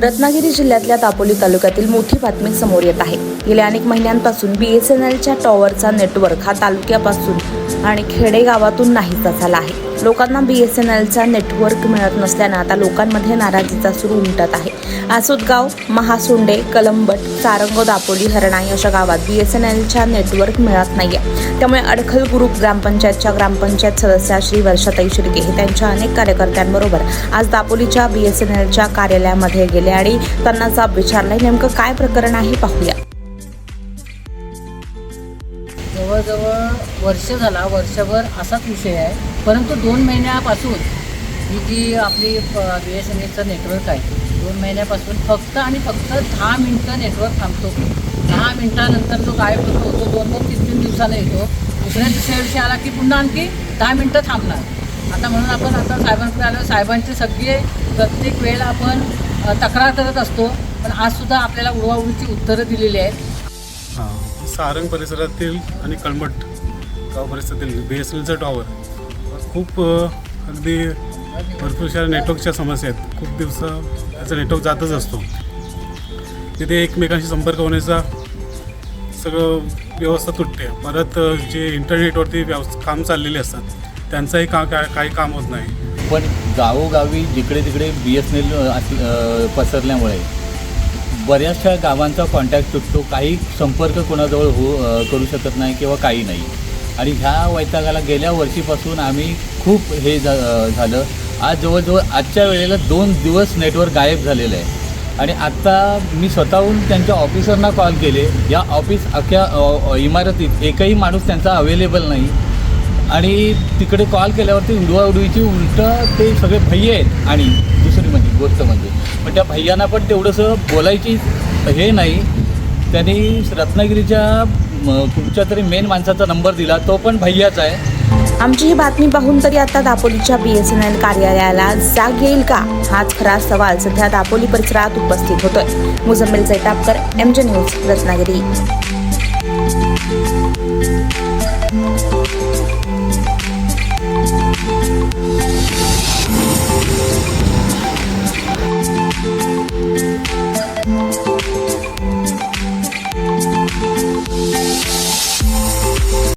रत्नागिरी जिल्ह्यातल्या दापोली तालुक्यातील मोठी बातमी समोर येत आहे. गेल्या अनेक महिन्यांपासून बी एस एन एलच्या टॉवरचा नेटवर्क हा तालुक्यापासून आणि खेडेगावातून नाहीसा झाला आहे. लोकांना बी एस एन एलचा नेटवर्क मिळत नसल्यानं आता लोकांमध्ये नाराजीचा सूर उमटत आहे. आसुदगाव महासोंडे कलंबट सारंग दापोली हरणाई अशा गावात बी एस एन एलच्या नेटवर्क मिळत नाहीये. त्यामुळे अडखल ग्रुप ग्रामपंचायतच्या ग्रामपंचायत सदस्या श्री वर्षाताई शिर्के हे त्यांच्या अनेक कार्यकर्त्यांबरोबर आज दापोलीच्या बी एस एन एलच्या कार्यालयामध्ये गेले. आणि त्यांना जाब विचारलाय. नेमकं काय प्रकरण आहे पाहूया जवळजवळ वर्ष झाला वर्षभर असाच विषय आहे. परंतु दोन महिन्यापासून ही जी आपली बी एस एन एलचं नेटवर्क आहे दोन महिन्यापासून फक्त आणि फक्त दहा मिनटं नेटवर्क थांबतो. दहा मिनटानंतर जो गायब होतो तो दोन दोन तीन तीन दिवसाला येतो. दुसऱ्या दुसऱ्या दिवशी आला की पुन्हा आणखी दहा मिनटं थांबणार. आता म्हणून आपण आता साहेबांकडे आलो. साहेबांचे सगळे प्रत्येक वेळेला आपण तक्रार करत असतो पण आजसुद्धा आपल्याला उडवाउडीची उत्तरं दिलेली आहेत. हां सारंग परिसरातील आणि कळमट गाव परिसरातील बी एस एलचं टॉवर खूप अगदी भरपूर साऱ्या नेटवर्कच्या समस्या आहेत. खूप दिवस त्याचा नेटवर्क जातच असतो. तिथे एकमेकांशी संपर्क होण्याचा सगळं व्यवस्था तुटते. परत जे इंटरनेटवरती व्यवस् काम चाललेले असतात त्यांचंही का काय काही काम होत नाही. पण गावोगावी जिकडे तिकडे बी एस एन एल पसरल्यामुळे बऱ्याचशा गावांचा कॉन्टॅक्ट तुटतो. काही संपर्क कोणाजवळ हो करू शकत नाही किंवा काही नाही. आणि ह्या वैतागाला गेल्या वर्षीपासून आम्ही खूप हे झा झालं. आज जवळजवळ आजच्या वेळेला दोन दिवस नेटवर्क गायब झालेलं आहे. आणि आत्ता मी स्वतःहून त्यांच्या ऑफिसरना कॉल केले. या ऑफिस अख्ख्या इमारतीत एकही माणूस त्यांचा अवेलेबल नाही. आणि तिकडे कॉल केल्यावरती उडवाउडवीची उलटं ते सगळे भैये आहेत. आणि दुसरी म्हणजे गोष्ट म्हणजे. पण त्या भैयांना पण तेवढंसं बोलायची हे नाही. त्यांनी रत्नागिरीच्या कुठच्या तरी मेन माणसाचा नंबर दिला. तो पण भैयाचा आहे. आमची ही बातमी पाहून तरी आता दापोलीच्या बी एस एन एल कार्यालयाला जाग येईल का? हाच खरा सवाल सध्या दापोली परिसरात उपस्थित होतोय. Mujammil Jaitapkar M J news Ratnagiri.